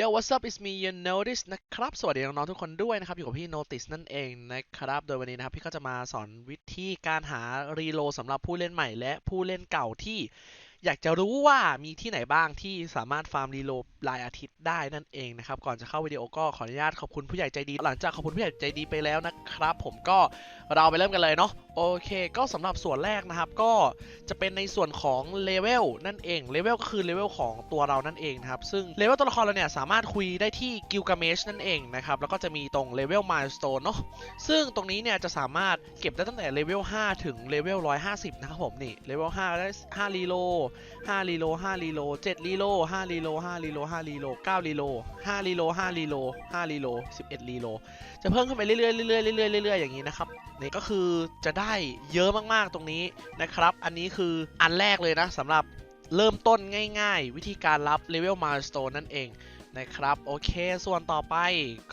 Yo what's up it's me you notice นะครับ สวัสดีน้องๆทุกคนด้วยนะครับ อยู่กับพี่ notice นั่นเองนะครับ โดยวันนี้นะครับ พี่ก็จะมาสอนวิธีการหารีโลสำหรับผู้เล่นใหม่ และผู้เล่นเก่าที่อยากจะรู้ว่ามีที่ไหนบ้างที่สามารถฟาร์มรีโลรายอาทิตย์ได้นั่นเองนะครับ ก่อนจะเข้าวิดีโอก็ขออนุญาตขอบคุณผู้ใหญ่ใจดี หลังจากขอบคุณผู้ใหญ่ใจดีไปแล้วนะครับ ผมก็เราไปเริ่มกันเลยเนาะ โอเค ก็สำหรับส่วนแรกนะครับ ก็จะเป็นในส่วนของเลเวลนั่นเอง เลเวลก็คือเลเวลของตัวเรานั่นเองนะครับ ซึ่งเลเวลตัวละครเราเนี่ยสามารถคุยได้ที่กิลกาเมชนั่นเองนะครับ แล้วก็จะมีตรงเลเวลม s ส o ต e เนาะ ซึ่งตรงนี้เนี่ยจะสามารถเก็บได้ตั้งแต่เลเวล 5 ถึงเลเวล 150 นะครับผมนี่ เลเวล 5 ได้ 5 รีโล 5 รีโล 5 รีโล 7 รีโล 5 รีโล 5 รีโล 5 รีโล 9 รีโล 5 รีโล 5 รีโล 5 รีโล 11 รีโล จะเพิ่มขึ้นไปเรื่อยๆเรื่อยๆเรื่อยๆเรื่อยๆอย่างนี้นะครับนี่ก็คือจะได้เยอะมากๆตรงนี้นะครับ อันนี้คืออันแรกเลยนะสำหรับเริ่มต้นง่ายๆ วิธีการรับเลเวลม s ส o ต e นั่นเองนะครับโอเค ส่วนต่อไป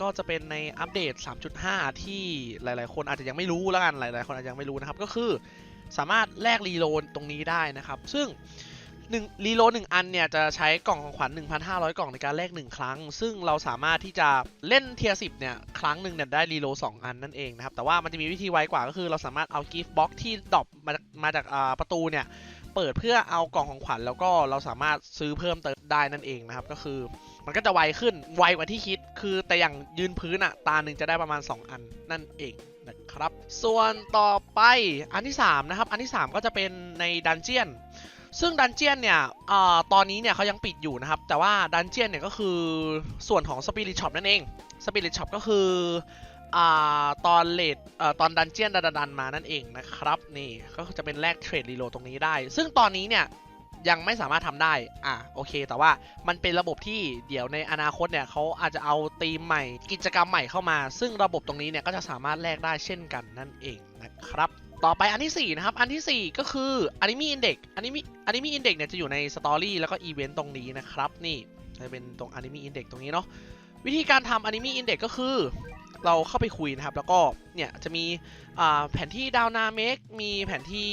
ก็จะเป็นในอัปเดต 3.5 ที่หลายๆ คนอาจจะยังไม่รู้แล้วกันหลายๆ คนอาจจะยังไม่รู้นะครับ ก็คือสามารถแลกรีโลดตรงนี้ได้นะครับ ซึ่ง 1รีโลหลด1อันเนี่ยจะใช้กล่องของขวัญ 1,500 กล่องในการแลก1 ครั้ง ซึ่งเราสามารถที่จะเล่นเทียร์10เนี่ยครั้งหนึ่งเนี่ยได้รีโล2อันนั่นเองนะครับ แต่ว่ามันจะมีวิธีไวกว่าก็คือเราสามารถเอากิฟต์บ็อกที่ดรอปมาจากมาจากาประตูเนี่ยเปิดเพื่อเอากล่องของขวัญแล้วก็เราสามารถซื้อเพิ่มเติมได้นั่นเองนะครับ ก็คือมันก็จะไวขึ้นไวกว่าที่คิด คือแต่อย่างยืนพื้นอะตาหนึ่งจะได้ประมาณ 2 อันนั่นเองนะครับ ส่วนต่อไปอันที่3นะครับอันที่ 3 ก็จะเป็นในดันเจียน ซึ่งดันเจียนเนี่ยอตอนนี้เนี่ยเขายังปิดอยู่นะครับ แต่ว่าดันเจียนเนี่ยก็คือส่วนของสปิริตช็อปนั่นเองสปิริตช็อปก็คืออตอนเลดตอนดันเจียนดันดันมานั่นเองนะครับ นี่ก็จะเป็นแลกเทรดรีโลตรงนี้ได้ ซึ่งตอนนี้เนี่ยยังไม่สามารถทำได้ อะโอเค แต่ว่ามันเป็นระบบที่เดี๋ยวในอนาคตเนี่ยเขาอาจจะเอาธีมใหม่ กิจกรรมใหม่เข้ามา ซึ่งระบบตรงนี้เนี่ยก็จะสามารถแลกได้เช่นกันนั่นเองนะครับ ต่อไปอันที่ 4 นะครับ อันทีสี่ 4 ก็คือ Anime Index Anime Anime Index เนี่ยจะอยู่ในสตอรี่แล้วก็อีเวนต์ตรงนี้นะครับ นี่จะเป็นตรง Anime Index ตรงนี้เนาะ วิธีการทำ Anime Index ก็คือ เราเข้าไปคุยนะครับ แล้วก็ เนี่ย จะมีแผนที่ดาวนาเมกมีแผนที่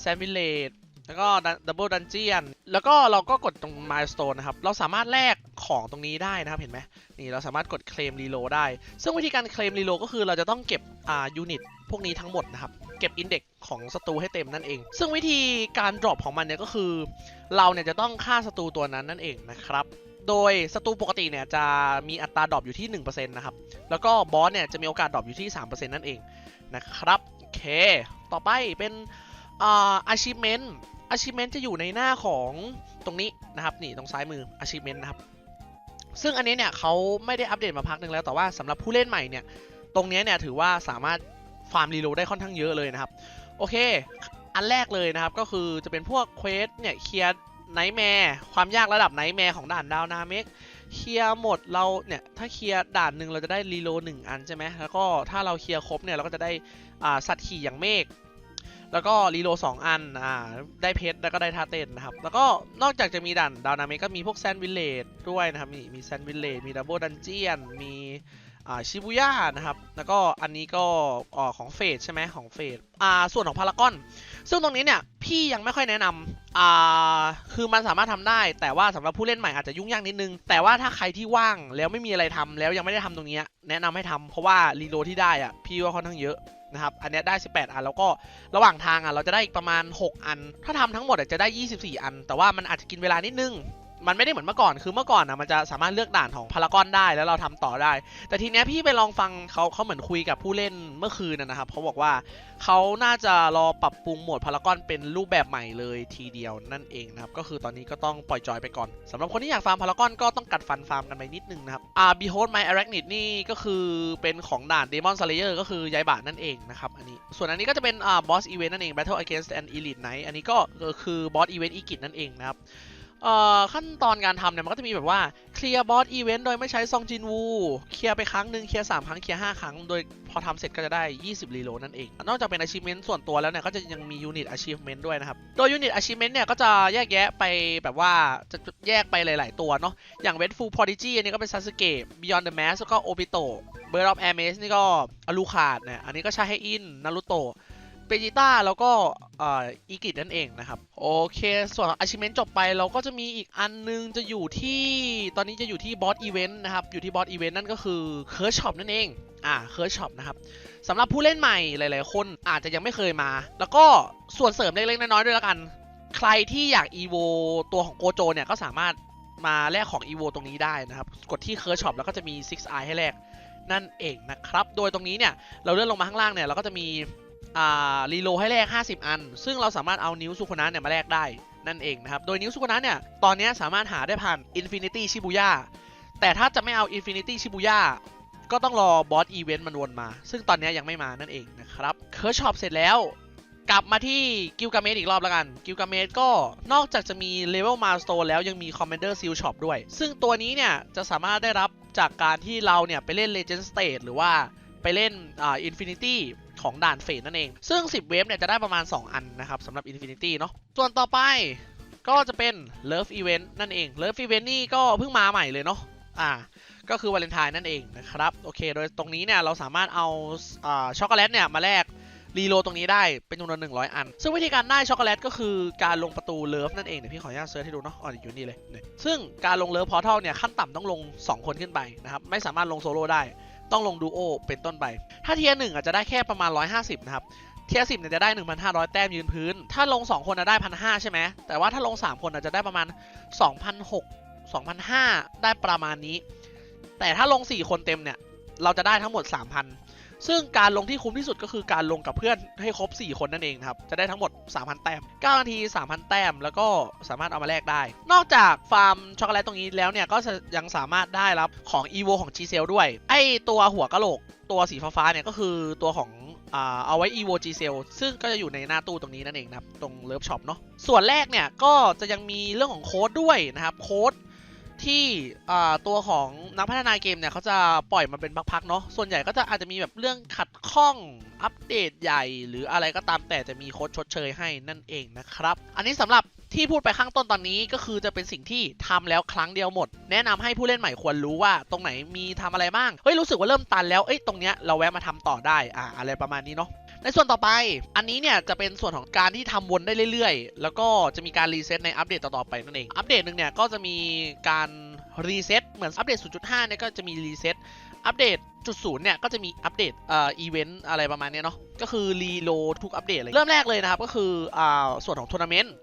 แซมวิลเลจแล้วก็ดับเบิลดันเจียน แล้วก็เราก็กดตรงมายสเตนนะครับ เราสามารถแลกของตรงนี้ได้นะครับ เห็นไหมนี่เราสามารถกดเคลมรีโลได้ ซึ่งวิธีการเคลมรีโลก็คือเราจะต้องเก็บอ่ายูนิต วกนี้ทั้งหมดนะครับ เก็บอินเด็กของศัตรูให้เต็มนั่นเอง ซึ่งวิธีการดรอปของมันเนี่ยก็คือ เราเนี่ยจะต้องฆ่าศัตรูตัวนั้นนั่นเองนะครับ โดยศัตรูปกติเนี่ยจะมีอัตราดรอปอยู่ที่ 1%นะครับ แล้วก็บอสเนี่ยจะมีโอกาสดรอปอยู่ที่ 3%นั่นเองนะครับ โอเค ต่อไปเป็นอ่า achievement achievement จะอยู่ในหน้าของตรงนี้นะครับ นี่ตรงซ้ายมือ achievement นะครับ ซึ่งอันนี้เนี่ยเขาไม่ได้อัปเดตมาพักหนึ่งแล้ว แต่ว่าสำหรับผู้เล่นใหม่เนี่ย ตรงนี้เนี่ยถือว่าสามารถ ฟาร์มรีโลได้ค่อนข้างเยอะเลยนะครับ โอเค อันแรกเลยนะครับ ก็คือจะเป็นพวกเควสเนี่ยเคลียร์ไนท์แมร์ความยากระดับไนท์แมร์ของด่านดาวนาเมกเคลียร์หมดเราเนี่ยถ้าเคลียร์ด่านหนึ่งเราจะได้รีโลหนึ่งอันใช่ไหมแล้วก็ถ้าเราเคลียร์ครบเนี่ยเราก็จะได้อ่าสัตว์ขี่อย่างเมฆแล้วก็รีโลสองอันอ่าได้เพชรแล้วก็ได้ทาเต้นนะครับแล้วก็นอกจากจะมีด่านดาวนาเมกก็มีพวกแซนวิลเลจด้วยนะครับมีมีแซนวิลเลจมีดับเบิลดันเจียนมี ชิบุย่านะครับ แล้วก็อันนี้ก็ของเฟดใช่ไหมของเฟดอ่าส่วนของพารากอน ซึ่งตรงนี้เนี่ยพี่ยังไม่ค่อยแนะนำอ่าคือมันสามารถทำได้ แต่ว่าสำหรับผู้เล่นใหม่อาจจะยุ่งยากนิดนึง แต่ว่าถ้าใครที่ว่างแล้วไม่มีอะไรทำแล้วยังไม่ได้ทำตรงนี้ แนะนำให้ทำเพราะว่ารีโลที่ได้อะพี่ว่าค่อนข้างเยอะนะครับ อันนี้ได้ 18 อัน แล้วก็ระหว่างทางอะ เราจะได้อีกประมาณ 6 อัน ถ้าทำทั้งหมดจะได้ 24 อัน แต่ว่ามันอาจจะกินเวลานิดนึง มันไม่ได้เหมือนเมื่อก่อน คือเมื่อก่อนอะมันจะสามารถเลือกด่านของพารากอนได้แล้วเราทำต่อได้ แต่ทีเนี้ยพี่ไปลองฟังเขาเขาเหมือนคุยกับผู้เล่นเมื่อคืนนะนะครับเขาบอกว่าเขาน่าจะรอปรับปรุงโหมดพารากอนเป็นรูปแบบใหม่เลยทีเดียวนั่นเองนะครับ ก็คือตอนนี้ก็ต้องปล่อยจอยไปก่อนสำหรับคนที่อยากฟาร์มพารากอนก็ต้องกัดฟันฟาร์มกันไปนิดนึงนะครับอ่า Behold My Arachnid นี่ก็คือเป็นของด่าน Demon Slayer ก็คือยายบาทนั่นเองนะครับอันนี้ ส่วนอันนี้ก็จะเป็นอ่า Boss Event นั่นเอง Battle Against an Elite Knight อันนี้ก็คือ Boss Event อีกิจนั่นเองนะครับ เอ่อขั้นตอนการทำเนี่ยมันก็จะมีแบบว่าเคลียร์บอสอีเวนต์โดยไม่ใช้ซองจินวูเคลียร์ไปครั้งหนึ่งเคลียร์สามครั้งเคลียร์ห้าครั้งโดยพอทำเสร็จก็จะได้ 20 รีโลนั่นเอง นอกจากเป็น achievement ส่วนตัวแล้วเนี่ยก็จะยังมี unit achievement ด้วยนะครับ โดย unit achievement เนี่ยก็จะแยกแยะไปแบบว่าจะแยกไปหลาย ๆ ตัวเนาะอย่าง Wetful Prodigy อันนี้ก็เป็น Sasuke Beyond the Mask แล้วก็ Obito Bird of Hermes นี่ก็อลูคาดเนี่ยอันนี้ก็ใช้ให้อินนารุโตะ เปจิต้าแล้วก็อีกิดนั่นเองนะครับ โอเค ส่วนอาชิเมนจบไปเราก็จะมีอีกอันนึงจะอยู่ที่ตอนนี้จะอยู่ที่บอสอีเวนต์นะครับอยู่ที่บอสอีเวนต์นั่นก็คือเคิร์ชช็อปนั่นเองอ่าเคิร์ชช็อปนะครับสำหรับผู้เล่นใหม่หลาย ๆ คนอาจจะยังไม่เคยมา แล้วก็ส่วนเสริมเล็ก ๆ น้อย ๆ ด้วยละกัน ใครที่อยากอีโวตัวของโกโจเนี่ยก็สามารถมาแลกของอีโวตรงนี้ได้นะครับ กดที่เคิร์ชช็อปแล้วก็จะมี 6 eye ให้แลกนั่นเองนะครับ โดยตรงนี้เนี่ยเราเลื่อนลงมาข้างล่างเนี่ยเราก็จะมี รีโลให้แลก 50 อัน ซึ่งเราสามารถเอานิ้วสุโคนะเนี่ยมาแลกได้นั่นเองนะครับ โดยนิ้วสุโคนะเนี่ย ตอนนี้สามารถหาได้ผ่าน Infinity Shibuya แต่ถ้าจะไม่เอา Infinity Shibuya ก็ต้องรอบอสอีเวนต์มันวนมา ซึ่งตอนนี้ยังไม่มานั่นเองนะครับเคิร์ชช็อปเสร็จแล้ว กลับมาที่กิลกาเมดอีกรอบแล้วกัน กิลกาเมดก็นอกจากจะมีเลเวลมาสโตนแล้วยังมี Commander Seal Shop ด้วย ซึ่งตัวนี้เนี่ยจะสามารถได้รับจากการที่เราเนี่ยไปเล่น Legend Stage หรือว่าไปเล่นอ่า Infinity ของด่านเฟสนั่นเอง ซึ่ง 10 เวฟเนี่ยจะได้ประมาณ 2 อันนะครับสำหรับ Infinity เนาะส่วนต่อไปก็จะเป็น Love Event นั่นเอง Love Event นี่ก็เพิ่งมาใหม่เลยเนาะอ่าก็คือวาเลนไทน์นั่นเองนะครับโอเค โดยตรงนี้เนี่ยเราสามารถเอาอ่าช็อกโกแลตเนี่ยมาแลกรีโลตรงนี้ได้เป็นจำนวน 100 อัน ซึ่งวิธีการได้ช็อกโกแลตก็คือการลงประตูเลิฟนั่นเอง เดี๋ยวพี่ขออนุญาตเซิร์ชให้ดูเนาะอ๋ออยู่นี่เลยเนี่ยซึ่งการลงเลิฟพอร์ทัลเนี่ยขั้นต่ำต้องลง 2 คนขึ้นไปนะครับ ไม่สามารถลงโซโล่ได้ ต้องลงดูโอเป็นต้นไป ถ้าเทียร์หนึ่งอาจจะได้แค่ประมาณ 150 นะครับ เทียร์สิบเนี่ยจะได้ 1,500 แต้มยืนพื้น ถ้าลง 2 คนจะได้ 1,500 ใช่ไหม แต่ว่าถ้าลง 3 คนอาจจะได้ประมาณ 2,600 2,500 ได้ประมาณนี้ แต่ถ้าลง 4 คนเต็มเนี่ย เราจะได้ทั้งหมด 3,000 ซึ่งการลงที่คุ้มที่สุดก็คือการลงกับเพื่อนให้ครบ 4 คนนั่นเองครับ จะได้ทั้งหมด 3,000 แต้ม 9 นาที 3,000 แต้ม แล้วก็สามารถเอามาแลกได้ นอกจากฟาร์มช็อกโกแลตตรงนี้แล้วเนี่ย ก็ยังสามารถได้รับของ EVO ของ G c e l ด้วย ไอตัวหัวกะโหลกตัวสีฟ้าๆเนี่ยก็คือตัวของเอาไว้ EVO G c e l ซึ่งก็จะอยู่ในหน้าตู้ตรงนี้นั่นเองนะครับ ตรงเลิฟช็อปเนาะส่วนแรกเนี่ย ก็จะยังมีเรื่องของโค้ดด้วยนะครับ โค้ด ที่ตัวของนักพัฒนาเกมเนี่ยเขาจะปล่อยมาเป็นพักๆเนาะส่วนใหญ่ก็จะอาจจะมีแบบเรื่องขัดข้องอัปเดตใหญ่ หรืออะไรก็ตามแต่จะมีโค้ดชดเชยให้นั่นเองนะครับ อันนี้สำหรับที่พูดไปข้างต้นตอนนี้ก็คือจะเป็นสิ่งที่ทำแล้วครั้งเดียวหมด แนะนำให้ผู้เล่นใหม่ควรรู้ว่าตรงไหนมีทำอะไรบ้างเฮ้ยรู้สึกว่าเริ่มตันแล้วเอ้ยตรงเนี้ยเราแวะมาทำต่อได้อ่าอะไรประมาณนี้เนาะ ในส่วนต่อไป อันนี้เนี่ยจะเป็นส่วนของการที่ทำวนได้เรื่อยๆ แล้วก็จะมีการรีเซ็ตในอัปเดตต่อๆไปนั่นเอง อัปเดตหนึ่งเนี่ยก็จะมีการรีเซ็ตเหมือนอัปเดต 0.5 เนี่ยก็จะมีรีเซ็ตอัปเดตจุดศูนย์เนี่ยก็จะมีอัปเดตเอ่ออีเวนต์อะไรประมาณนี้เนาะก็คือรีโหลดทุกอัปเดตเลยเริ่มแรกเลยนะครับก็คืออ่าส่วนของทัวร์นาเมนต์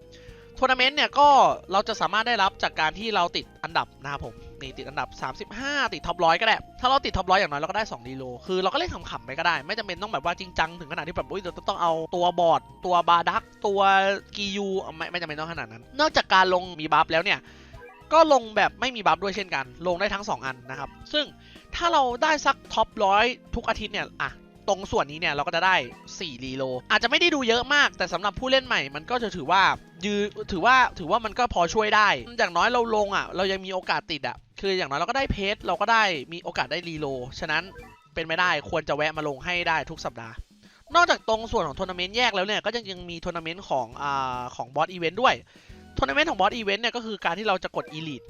ทัวร์นาเมนต์เนี่ยก็เราจะสามารถได้รับจากการที่เราติดอันดับนะครับผม นี่ติดอันดับ 35 ติดท็อปร้อยก็ได้ ถ้าเราติดท็อปร้อยอย่างน้อยเราก็ได้2ดีโล คือเราก็เล่นขำๆไปก็ได้ ไม่จำเป็นต้องแบบว่าจริงจังถึงขนาดที่แบบอุ้ยเราต้องเอาตัวบอร์ดตัวบาดักตัวกียูไม่ไม่จำเป็นต้องขนาดนั้น นอกจากการลงมีบัฟแล้วเนี่ยก็ลงแบบไม่มีบัฟด้วยเช่นกัน ลงได้ทั้ง 2 อันนะครับ ซึ่งถ้าเราได้สักท็อปร้อยทุกอาทิตย์เนี่ยอะตรงส่วนนี้เนี่ยเราก็จะได้4รีโลอาจจะไม่ได้ดูเยอะมาก แต่สำหรับผู้เล่นใหม่มันก็จะถือว่ายือถือว่าถือว่ามันก็พอช่วยได้ อย่างน้อยเราลงอะ เรายังมีโอกาสติดอะ คืออย่างน้อยเราก็ได้เพจเราก็ได้มีโอกาสได้รีโล ฉะนั้นเป็นไม่ได้ควรจะแวะมาลงให้ได้ทุกสัปดาห์ นอกจากตรงส่วนของทัวร์นาเมนต์แยกแล้วเนี่ยก็ยังยังมีทัวร์นาเมนต์ของอ่าของบอสอีเวนต์ด้วยทัวร์นาเมนต์ของบอสอีเวนต์เนี่ยก็คือการที่เราจะกด Elite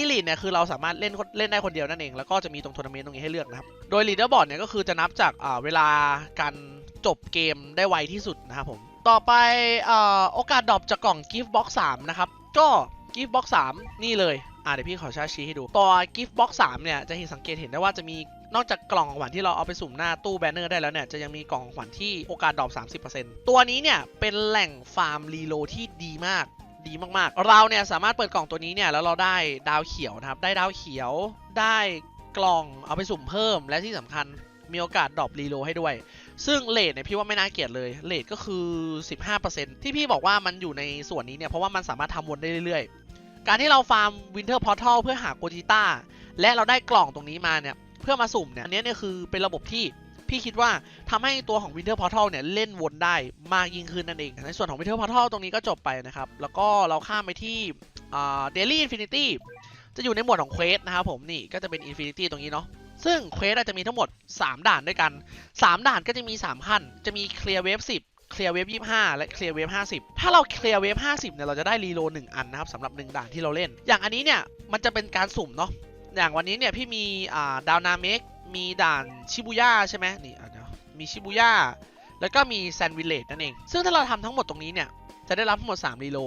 Elite เนี่ยคือเราสามารถเล่นเล่นได้คนเดียวนั่นเอง แล้วก็จะมีตรงทัวร์นาเมนต์ตรงนี้ให้เลือกนะครับ โดย Leader Board เนี่ยก็คือจะนับจากอ่าเวลาการจบเกมได้ไวที่สุดนะครับผม ต่อไปอ่าโอกาสดรอปจากกล่อง Gift Box 3นะครับ ก็ Gift Box 3นี่เลย อ่าเดี๋ยวพี่ขอชาชี้ให้ดู ตัว Gift Box 3 เนี่ย จะเห็นสังเกตเห็นได้ว่าจะมีนอกจากกล่องของขวัญที่เราเอาไปสุ่มหน้าตู้แบนเนอร์ได้แล้วเนี่ย จะยังมีกล่องของขวัญที่โอกาสดรอป30%ตัวนี้เนี่ยเป็นแหล่งฟาร์มรีโลที่ดีมากดีมากๆ เราเนี่ยสามารถเปิดกล่องตัวนี้เนี่ยแล้วเราได้ดาวเขียวนะครับ ได้ดาวเขียว ได้กล่องเอาไปสุ่มเพิ่ม และที่สำคัญมีโอกาสดรอปรีโลให้ด้วย ซึ่งเลทเนี่ยพี่ว่าไม่น่าเกลียดเลย เลทก็คือ 15%ที่พี่บอกว่ามันอยู่ในส่วนนี้เนี่ยเพราะว่ามันสามารถทำวนได้เรื่อย การที่เราฟาร์มวินเทอร์พอร์ทัลเพื่อหาโกจิต้าและเราได้กล่องตรงนี้มาเนี่ย เพื่อมาสุ่มเนี่ย อันนี้เนี่ยคือเป็นระบบที่พี่คิดว่าทำให้ตัวของ Winter Portal เนี่ยเล่นวนได้มากยิ่งขึ้นนั่นเอง ในส่วนของ Winter Portal ตรงนี้ก็จบไปนะครับ แล้วก็เราข้ามไปที่อ่า Daily Infinity จะอยู่ในหมวดของเควสนะครับผมนี่ก็จะเป็น Infinity ตรงนี้เนาะซึ่งเควสจะมีทั้งหมด 3 ด่านด้วยกัน 3 ด่านก็จะมี 3 ขั้น จะมี Clear Wave 10 Clear Wave 25และ Clear Wave 50ถ้าเรา Clear Wave 50เนี่ยเราจะได้รีโล1อันนะครับสำหรับ1ด่านที่เราเล่น อย่างอันนี้เนี่ยมันจะเป็นการสุ่มเนาะอย่างวันนี้เนี่ยพี่มีอ่าดาวนาเมกมีด่านชิบูย่าใช่ไหมนี่อะเดี๋ยวมีชิบูย่าแล้วก็มีแซนวิลเลจนั่นเอง ซึ่งถ้าเราทำทั้งหมดตรงนี้เนี่ยจะได้รับทั้งหมด3รีโล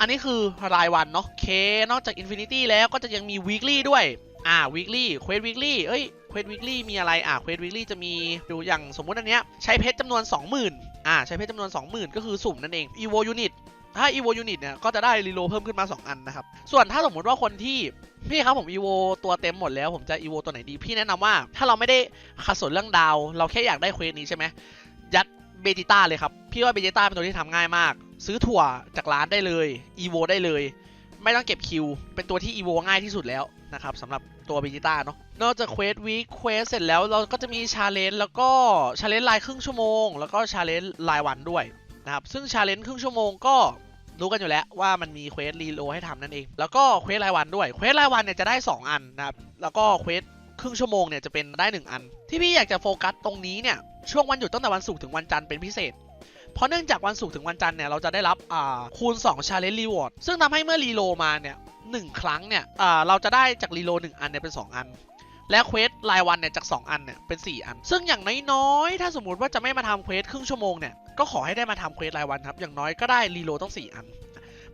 อันนี้คือรายวันเนาะเคนอกจาก Infinity แล้วก็จะยังมี Weekly ด้วยอ่า Weekly เควส Weekly เอ้ยเควส Weekly มีอะไรอ่าเควส Weekly จะมีดูอย่างสมมุติอันเนี้ยใช้เพชรจำนวน 20,000 อ่าใช้เพชรจำนวน 20,000 ก็คือสุ่มนั่นเอง Evo Unit ถ้า Evo Unit เนี่ยก็จะได้รีโลเพิ่มขึ้นมา 2 อันนะครับ ส่วนถ้าสมมุติว่าคนที่พี่ครับผม Evo ตัวเต็มหมดแล้วผมจะ Evo ตัวไหนดี พี่แนะนำว่าถ้าเราไม่ได้ขัดสนเรื่องดาว เราแค่อยากได้เควสนี้ใช่ไหมยัดเบจิต้าเลยครับ พี่ว่าเบจิต้าเป็นตัวที่ทำง่ายมาก ซื้อถั่วจากร้านได้เลย Evo ได้เลย ไม่ต้องเก็บคิว เป็นตัวที่ Evo ง่ายที่สุดแล้วนะครับสำหรับ ตัวเบจิต้าเนาะนอกจากเควสวีคเควสเสร็จแล้วเราก็จะมีชาเลนจ์แล้วก็ชาเลนจ์รายครึ่งชั่วโมง แล้วก็ชาเลนจ์รายวันด้วยนะครับซึ่งชาเลนจ์ครึ่งชั่วโมงก็รู้กันอยู่แล้วว่ามันมีเควสรีโลให้ทำนั่นเอง แล้วก็เควสรายวันด้วยเควสรายวันเนี่ยจะได้ 2 อันนะครับแล้วก็เควสครึ่งชั่วโมงเนี่ยจะเป็นได้ 1 อัน ที่พี่อยากจะโฟกัสตรงนี้เนี่ยช่วงวันหยุดตั้งแต่วันศุกร์ถึงวันจันทร์เป็นพิเศษ เพราะเนื่องจากวันศุกร์ถึงวันจันทร์เนี่ยเราจะได้รับคูณ2 Challenge Reward ซึ่งทำให้เมื่อรีโลมาเนี่ย หนึ่งครั้งเนี่ยอ่าเราจะได้จากรีโลหนึ่งอันเนี่ยเป็น 2 อัน และเควสรายวันเนี่ยจาก 2 อันเนี่ยเป็น 4 อัน ซึ่งอย่างน้อยๆ ถ้าสมมติว่าจะไม่มาทำเควสครึ่งชั่วโมงเนี่ย ก็ขอให้ได้มาทำเควสรายวันครับ อย่างน้อยก็ได้รีโลต้อง 4 อัน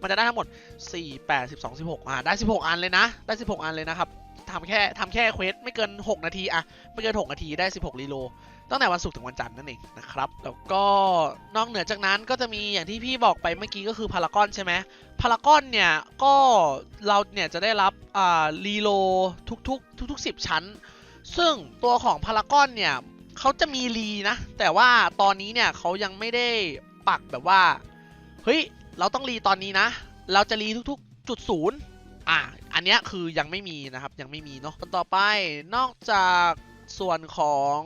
มันจะได้ทั้งหมด 4 8 12 16อ่าได้ 16 อันเลยนะ ได้ 16 อันเลยนะครับทำแค่ทำแค่เควสไม่เกิน 6 นาทีอะไม่เกิน 6 นาทีได้ 16รีโล ตั้งแต่วันศุกร์ถึงวันจันทร์นั่นเองนะครับ แล้วก็นอกเหนือจากนั้นก็จะมีอย่างที่พี่บอกไปเมื่อกี้ก็คือพารากอนใช่ไหมพารากอนเนี่ยก็เราเนี่ยจะได้รับอ่ารีโลทุกๆทุกๆ10ชั้น ซึ่งตัวของพารากอนเนี่ยเขาจะมีรีนะ แต่ว่าตอนนี้เนี่ยเขายังไม่ได้ปักแบบว่า เฮ้ย เราต้องรีตอนนี้นะ เราจะรีทุกๆจุดศูนย์อะอันนี้คือยังไม่มีนะครับยังไม่มีเนาะคนต่อไปนอกจากส่วนของ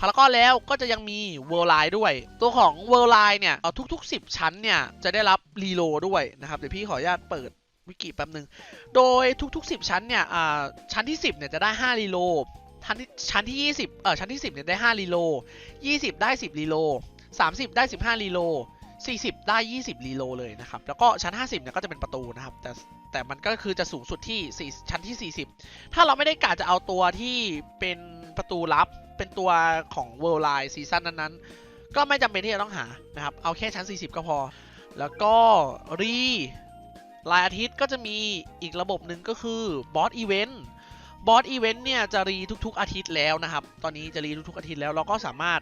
พารากอนแล้วก็จะยังมีเวอร์ไลน์ด้วย ตัวของเวอร์ไลน์เนี่ยทุก ๆ 10 ชั้นเนี่ย จะได้รับรีโลด้วยนะครับ เดี๋ยวพี่ขออนุญาตเปิดวิกิแป๊บหนึ่งโดยทุก ๆ 10 ชั้นเนี่ยชั้นที่ 10เนี่ยจะได้ 5 รีโลชั้นที่ชั้นที่ 20เออชั้นที่ 10เนี่ยได้ 5 รีโล 20 ได้ 10 รีโล 30 ได้ 15 รีโล 40 ได้ 20 รีโลเลยนะครับ แล้วก็ชั้น 50เนี่ยก็จะเป็นประตูนะครับ แต่แต่มันก็คือจะสูงสุดที่ 4 ชั้นที่ 40 ถ้าเราไม่ได้กะจะเอาตัวที่เป็นประตูลับ เป็นตัวของ World Line ซีซั่นนั้นๆ ก็ไม่จำเป็นที่จะต้องหานะครับ เอาแค่ชั้น 40 ก็พอ แล้วก็รีรายอาทิตย์ก็จะมีอีกระบบหนึ่งก็คือบอสอีเวนต์บอสอีเวนต์เนี่ยจะรีทุกๆอาทิตย์แล้วนะครับ ตอนนี้จะรีทุกๆอาทิตย์แล้วเราก็สามารถ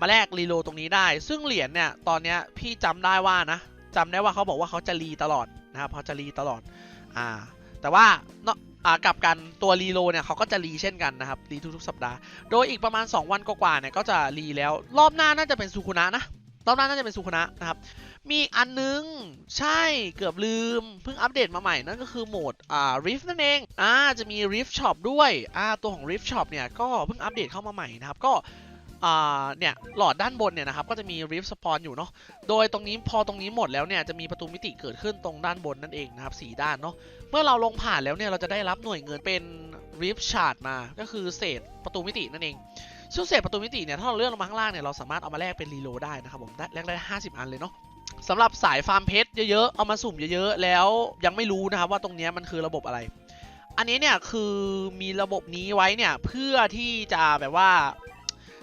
มาแลกรีโลตรงนี้ได้ ซึ่งเหรียญเนี่ยตอนเนี้ยพี่จำได้ว่านะจำได้ว่าเขาบอกว่าเขาจะรีตลอดนะครับเขาจะรีตลอดอ่าแต่ว่าเนาะอ่า กลับกันตัวรีโลเนี่ยเขาก็จะรีเช่นกันนะครับรีทุกๆสัปดาห์ โดยอีกประมาณ 2 วันกว่าๆเนี่ยก็จะรีแล้ว รอบหน้าน่าจะเป็นสุคุนะนะรอบหน้าน่าจะเป็นสุคุนะนะครับ มีอันนึงใช่เกือบลืมเพิ่งอัปเดตมาใหม่นั่นก็คือโหมดอ่าริฟนั่นเองอ่าจะมีริฟช็อปด้วยอ่าตัวของริฟช็อปเนี่ยก็เพิ่งอัปเดตเข้ามาใหม่นะครับก็ เนี่ยหลอดด้านบนเนี่ยนะครับก็จะมี Rift Spawn อยู่เนาะโดยตรงนี้พอตรงนี้หมดแล้วเนี่ยจะมีประตูมิติเกิดขึ้นตรงด้านบนนั่นเองนะครับสีด้านเนาะเมื่อเราลงผ่านแล้วเนี่ยเราจะได้รับหน่วยเงินเป็น Rift Shard มาก็คือเศษประตูมิตินั่นเองซึ่งเศษประตูมิติเนี่ยถ้าเราเลื่อนลงมาข้างล่างเนี่ยเราสามารถเอามาแลกเป็นรีโลได้นะครับผมได้แลกได้ 50 อันเลยเนาะสำหรับสายฟาร์มเพชรเยอะๆเอามาสุ่มเยอะๆแล้วยังไม่รู้นะครับว่าตรงนี้มันคือระบบอะไรอันนี้เนี่ยคือมีระบบนี้ไว้เนี่ยเพื่อที่จะแบบว่า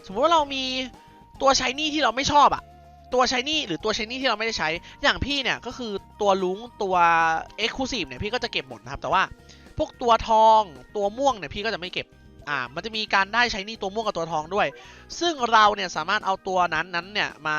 สมมติว่าเรามีตัวใช้นี่ที่เราไม่ชอบอะตัวใช้นี่หรือตัวใช้นี่ที่เราไม่ได้ใช้ อย่างพี่เนี่ยก็คือตัวลุงตัว Exclusive เนี่ยพี่ก็จะเก็บหมดนะครับ แต่ว่าพวกตัวทองตัวม่วงเนี่ยพี่ก็จะไม่เก็บอ่ามันจะมีการได้ใช้นี่ตัวม่วงกับตัวทองด้วย ซึ่งเราเนี่ยสามารถเอาตัวนั้นนั้นเนี่ยมา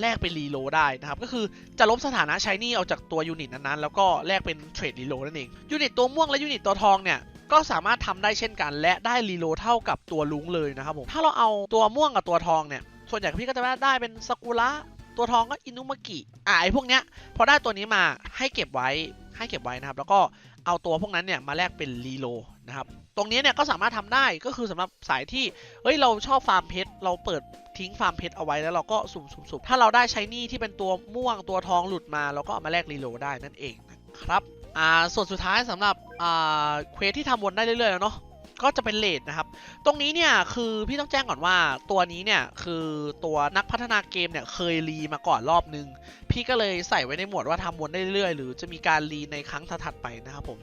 แลกเป็นรีโลได้นะครับ ก็คือจะลบสถานะใช้นี่ออกจากตัวยูนิตนั้นๆ แล้วก็แลกเป็นเทรดรีโลนั่นเอง ยูนิตตัวม่วงและยูนิตตัวทองเนี่ย ก็สามารถทำได้เช่นกัน และได้รีโลเท่ากับตัวลุงเลยนะครับผมถ้าเราเอาตัวม่วงกับตัวทองเนี่ยส่วนใหญ่พี่ก็จะได้เป็นสกุระตัวทองก็อินุมากิอ่าไอพวกเนี้ยพอได้ตัวนี้มาให้เก็บไว้ให้เก็บไว้นะครับ แล้วก็เอาตัวพวกนั้นเนี่ยมาแลกเป็นรีโลนะครับตรงนี้เนี่ยก็สามารถทำได้ก็คือสำหรับสายที่เฮ้ยเราชอบฟาร์มเพชรเราเปิดทิ้งฟาร์มเพชรเอาไว้แล้วเราก็สุ่มสุ่มสุ่มถ้าเราได้ใช้นี่ที่เป็นตัวม่วงตัวทองหลุดมา เราก็เอามาแลกรีโลได้นั่นเองนะครับ อ่าส่วนสุดท้ายสำหรับอ่าเควสที่ทำวนได้เรื่อยๆแล้วเนาะก็จะเป็นเลดนะครับ ตรงนี้เนี่ยคือพี่ต้องแจ้งก่อนว่าตัวนี้เนี่ยคือตัวนักพัฒนาเกมเนี่ยเคยรีมาก่อนรอบนึง พี่ก็เลยใส่ไว้ในหมวดว่าทำวนได้เรื่อยๆ หรือจะมีการรีในครั้งถัดไปนะครับผม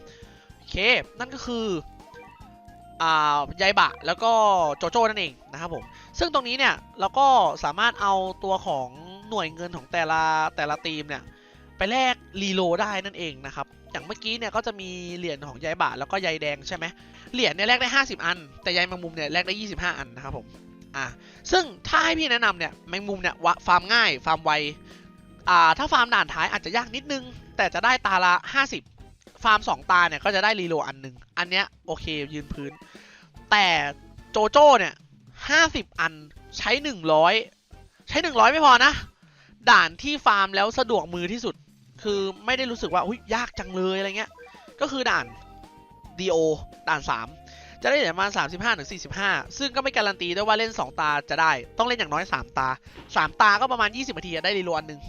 โอเค นั่นก็คืออ่ายายบะแล้วก็โจโจ้นั่นเองนะครับผมซึ่งตรงนี้เนี่ยเราก็สามารถเอาตัวของหน่วยเงินของแต่ละแต่ละทีมเนี่ยไปแลกรีโลได้นั่นเองนะครับ อย่างเมื่อกี้เนี่ยก็จะมีเหรียญของยายบาทแล้วก็ยายแดงใช่ไหมเหรียญเนี่ยแลกได้ 50 อัน แต่ยายแมงมุมเนี่ยแลกได้ 25 อันนะครับผมอ่าซึ่งถ้าให้พี่แนะนำเนี่ยแมงมุมเนี่ยฟาร์มง่ายฟาร์มไวอ่าถ้าฟาร์มด่านท้ายอาจจะยากนิดนึง แต่จะได้ตาละ 50 ฟาร์ม 2 ตาเนี่ยก็จะได้รีโลอันหนึ่งอันเนี้ยโอเคยืนพื้น แต่โจโจ้เนี่ย50 อันใช้ 100 ใช้ 100 ไม่พอนะ ด่านที่ฟาร์มแล้วสะดวกมือที่สุด คือไม่ได้รู้สึกว่าอุ้ยยากจังเลยอะไรเงี้ย ก็คือด่าน DO ด่าน 3 จะได้เหรียญประมาณ35ถึง45 ซึ่งก็ไม่การันตีด้วยว่าเล่น 2 ตาจะได้ ต้องเล่นอย่างน้อย 3 ตา 3 ตาก็ประมาณ 20นาทีจะได้รีโลอันหนึ่ง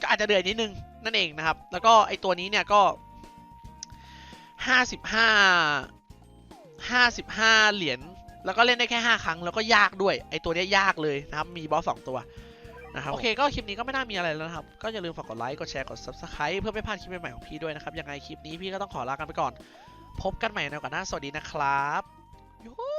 ก็อาจจะเดือยนิดนึงนั่นเองนะครับ แล้วก็ไอตัวนี้เนี่ยก็ 55 55 เหรียญแล้วก็เล่นได้แค่ 5 ครั้งแล้วก็ยากด้วย ไอตัวเนี้ยยากเลยนะครับ มีบอสสองตัว นะครับโอเคก็คลิปนี้ก็ไม่น่ามีอะไรแล้วนะครับ ก็อย่าลืมฝากกดไลค์กดแชร์กด subscribe เพื่อไม่พลาดคลิปใหม่ๆของพี่ด้วยนะครับยังไงคลิปนี้พี่ก็ต้องขอลากันไปก่อน พบกันใหม่ในโอกาสหน้าสวัสดีนะครับ